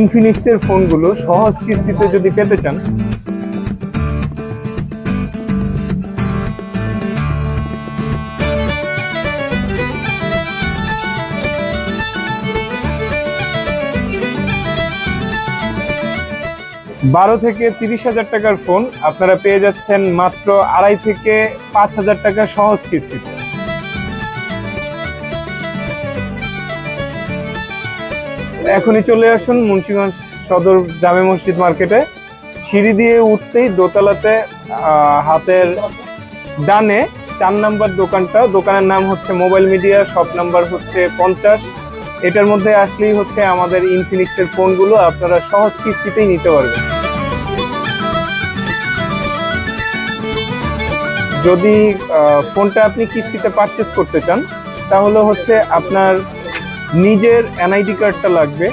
ইনফিনিক্সের ফোনগুলো সহজ কিস্তিতে যদি পেতে চান। বারো থেকে তিরিশ হাজার টাকার ফোন আপনারা পেয়ে যাচ্ছেন মাত্র আড়াই থেকে পাঁচ হাজার টাকা সহজ কিস্তিতে। এখনই চলে আসুন মুন্সিগঞ্জ সদর জামে মসজিদ মার্কেটে। সিঁড়ি দিয়ে উঠতেই দোতলাতে হাতের ডানে চার নাম্বার দোকানটা। দোকানের নাম হচ্ছে মোবাইল মিডিয়া, শপ নাম্বার হচ্ছে পঞ্চাশ। এটার মধ্যে আসলেই হচ্ছে আমাদের ইনফিনিক্সের ফোনগুলো, আপনারা সহজ কিস্তিতেই নিতে পারবেন। যদি ফোনটা আপনি কিস্তিতে পারচেস করতে চান, তাহলে হচ্ছে আপনার নিজের এনআইডি কার্ডটা লাগবে।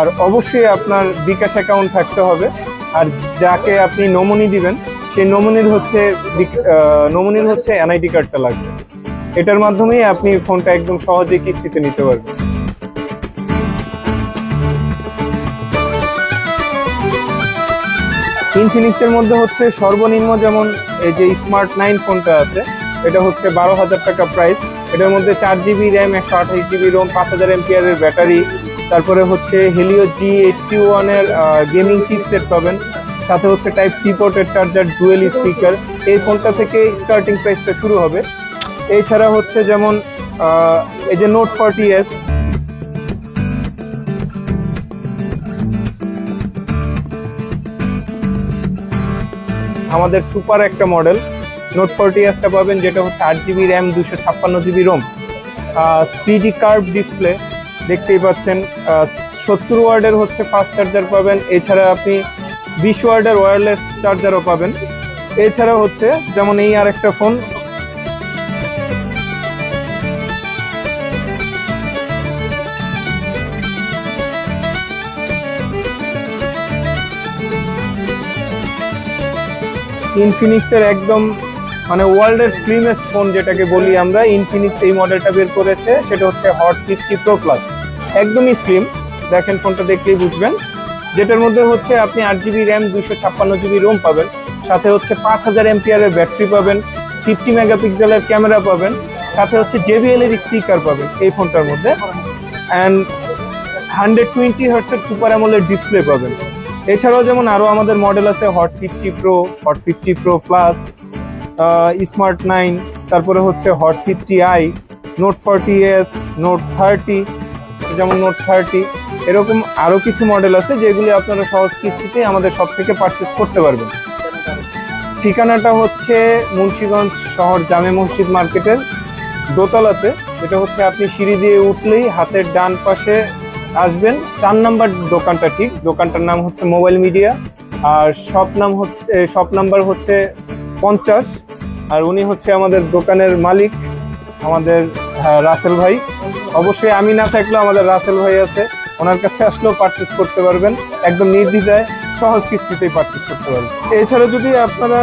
আর অবশ্যই আপনার বিকাশ অ্যাকাউন্ট থাকতে হবে। আর যাকে আপনি নমুনি দিবেন, সেই নমুনির হচ্ছে নমুনির হচ্ছে এনআইডি কার্ডটা লাগবে। এটার মাধ্যমেই আপনি ফোনটা একদম সহজেই কিস্তিতে নিতে পারবেন। ইনফিনিক্সের মধ্যে হচ্ছে সর্বনিম্ন যেমন এই যে স্মার্ট নাইন ফোনটা আছে এটা হচ্ছে বারো হাজার টাকা প্রাইস এটার মধ্যে চার জিবি র্যাম একশো আঠাশ জিবি রোম পাঁচ হাজার এমপিয়ারের ব্যাটারি তারপরে হচ্ছে হেলিও জি এইটটি ওয়ানের গেমিং চিপসেট পাবেন। সাথে হচ্ছে টাইপ সি পোর্টের চার্জার ডুয়েল স্পিকার এই ফোনটা থেকে স্টার্টিং প্রাইসটা শুরু হবে। এছাড়া হচ্ছে যেমন এই যে নোট ফর্টি এস আমাদের সুপার একটা মডেল নোট ফোরটি এসটা পাবেন, যেটা হচ্ছে আট জিবি র্যাম দুশো ছাপ্পান্ন GB ROM three D curve display দেখতেই পাচ্ছেন সত্তর ওয়ার্ডের হচ্ছে ফাস্ট চার্জার পাবেন, এছাড়া আপনি বিশ ওয়ার্ডের ওয়্যারলেস চার্জারও পাবেন। এছাড়া হচ্ছে যেমন এই আর একটা ফোন ইনফিনিক্সের একদম মানে ওয়ার্ল্ডের স্লিমেস্ট ফোন যেটাকে বলি আমরা ইনফিনিক্স এই মডেলটা বের করেছে, সেটা হচ্ছে হট ফিফটি প্রো প্লাস একদমই স্লিম দেখেন ফোনটা দেখলেই বুঝবেন। যেটার মধ্যে হচ্ছে আপনি আট জিবি র্যাম দুশো ছাপ্পান্ন জিবি রোম পাবেন। সাথে হচ্ছে পাঁচ হাজার এমপিআরের ব্যাটারি পাবেন ফিফটি মেগাপিক্সেলের ক্যামেরা পাবেন, সাথে হচ্ছে জেবিএল এর স্পিকার পাবেন এই ফোনটার মধ্যে। অ্যান্ড হান্ড্রেড টোয়েন্টি হার্সের সুপার অ্যামোলেড ডিসপ্লে পাবেন। এছাড়াও যেমন আরও আমাদের মডেল আছে Hot fifty pro Hot fifty pro plus Smart nine তারপরে হচ্ছে Hot fifty I note forty S note thirty যেমন নোট থার্টি এরকম আরও কিছু মডেল আছে যেগুলি আপনারা সহজ কিস্তিতে আমাদের সব থেকে পারচেস করতে পারবেন। ঠিকানাটা হচ্ছে মুন্সিগঞ্জ শহর জামে মসজিদ মার্কেটের দোতলাতে। এটা হচ্ছে আপনি সিঁড়ি দিয়ে উঠলেই হাতের ডান পাশে আসবেন। চার নাম্বার দোকানটা ঠিক, দোকানটার নাম হচ্ছে মোবাইল মিডিয়া। আর শপ নাম হচ্ছে শপ নাম্বার হচ্ছে পঞ্চাশ। আর উনি হচ্ছে আমাদের দোকানের মালিক আমাদের হ্যাঁ, রাসেল ভাই। অবশ্যই আমি না থাকলেও আমাদের রাসেল ভাই আছে। ওনার কাছে আসলেও পারচেস করতে পারবেন। একদম নির্দ্বিধায় সহজ কিস্তিতেই পারচেস করতে পারবেন। এছাড়া যদি আপনারা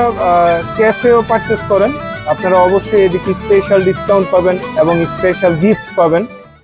ক্যাশেও পারচেস করেন আপনারা অবশ্যই এদিকে স্পেশাল ডিসকাউন্ট পাবেন এবং স্পেশাল গিফট পাবেন।